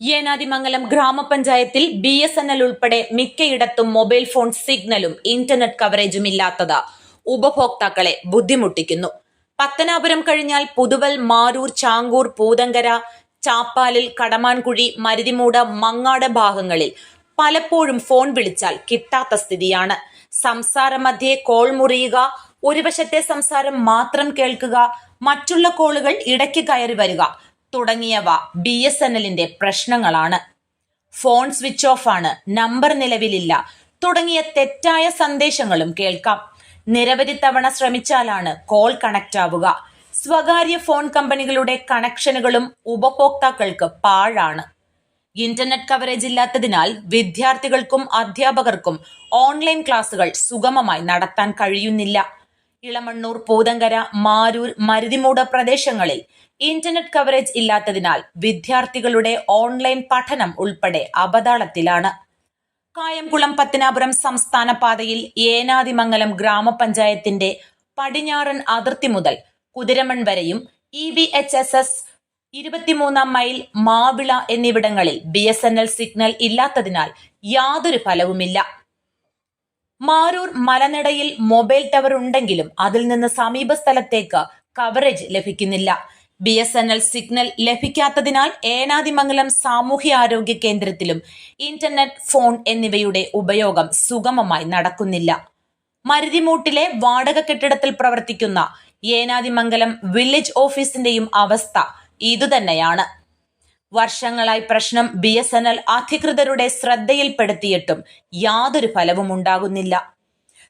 ഏനാദിമംഗലം ഗ്രാമപഞ്ചായത്തിൽ B S N L ഉൾപ്പെടെ മിക്കയിടത്തും മൊബൈൽ ഫോൺ സിഗ്നലും ഇന്റർനെറ്റ് കവറേജും ഇല്ലാത്തത് ഉപഭോക്താക്കളെ ബുദ്ധിമുട്ടിക്കുന്നു. പത്തനാപുരം കഴിഞ്ഞാൽ പുതുവൽ മാരൂർ ചാങ്കൂർ പൂതങ്കര ചാപ്പാലിൽ കടമാൻകുഴി മരുതിമൂട് മങ്ങാട് ഭാഗങ്ങളിൽ പലപ്പോഴും ഫോൺ വിളിച്ചാൽ കിട്ടാത്ത സ്ഥിതിയാണ്. സംസാരമധ്യേ കോൾ മുറിയുക ഒരു വശത്തെ സംസാരം മാത്രം കേൾക്കുക മറ്റുള്ള കോളുകൾ ഇടയ്ക്ക് കയറി വരിക തുടങ്ങിയവ ബി എസ് എൻ എല്ലിന്റെ പ്രശ്നങ്ങളാണ്. ഫോൺ സ്വിച്ച് ഓഫ് ആണ്. നമ്പർ നിലവിലില്ല. തുടങ്ങിയ തെറ്റായ സന്ദേശങ്ങളും കേൾക്കാം. നിരവധി തവണ ശ്രമിച്ചാലാണ് കോൾ കണക്ട് ആവുക സ്വകാര്യ ഫോൺ കമ്പനികളുടെ കണക്ഷനുകളും ഉപഭോക്താക്കൾക്ക് പാഴാണ്. ഇന്റർനെറ്റ് കവറേജ് ഇല്ലാത്തതിനാൽ വിദ്യാർത്ഥികൾക്കും അധ്യാപകർക്കും ഓൺലൈൻ ക്ലാസുകൾ സുഗമമായി നടത്താൻ കഴിയുന്നില്ല. ഇളമണ്ണൂർ പൂതങ്കര മാരൂർ മരുതിമൂട് പ്രദേശങ്ങളിൽ ഇന്റർനെറ്റ് കവറേജ് ഇല്ലാത്തതിനാൽ വിദ്യാർത്ഥികളുടെ ഓൺലൈൻ പഠനം ഉൾപ്പെടെ അപതാളത്തിലാണ്. കായംകുളം പത്തനാപുരം സംസ്ഥാന പാതയിൽ ഏനാതിമംഗലം ഗ്രാമപഞ്ചായത്തിന്റെ പടിഞ്ഞാറൻ അതിർത്തി മുതൽ കുതിരമൺ വരെയും E V H S S ഇരുപത്തിമൂന്നാം മൈൽ മാവിള എന്നിവിടങ്ങളിൽ B S N L signal ഇല്ലാത്തതിനാൽ യാതൊരു ഫലവുമില്ല. മാരൂർ മലനടയിൽ മൊബൈൽ ടവർ ഉണ്ടെങ്കിലും അതിൽ നിന്ന് സമീപ സ്ഥലത്തേക്ക് കവറേജ് ലഭിക്കുന്നില്ല. B S N L signal ലഭിക്കാത്തതിനാൽ Enadimangalam സാമൂഹ്യാരോഗ്യ കേന്ദ്രത്തിലും ഇന്റർനെറ്റ് ഫോൺ എന്നിവയുടെ ഉപയോഗം സുഗമമായി നടക്കുന്നില്ല. മരുതിമൂട്ടിലെ വാടക കെട്ടിടത്തിൽ പ്രവർത്തിക്കുന്ന ഏനാതിമംഗലം വില്ലേജ് ഓഫീസിന്റെയും അവസ്ഥ ഇതുതന്നെയാണ്. വർഷങ്ങളായി പ്രശ്നം ബി എസ് എൻ എൽ അധികൃതരുടെ ശ്രദ്ധയിൽപ്പെടുത്തിയിട്ടും യാതൊരു ഫലവും ഉണ്ടാകുന്നില്ല.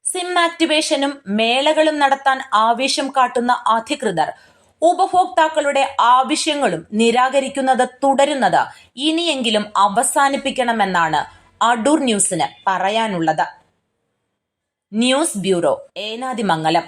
സിം ആക്ടിവേഷനും മേളകളും നടത്താൻ ആവേശം കാട്ടുന്ന അധികൃതർ ഉപഭോക്താക്കളുടെ ആവശ്യങ്ങളും നിരാകരിക്കുന്നത് തുടരുന്നത് ഇനിയെങ്കിലും അവസാനിപ്പിക്കണമെന്നാണ് അടൂർ ന്യൂസിന് പറയാനുള്ളത്. News bureau Enadimangalam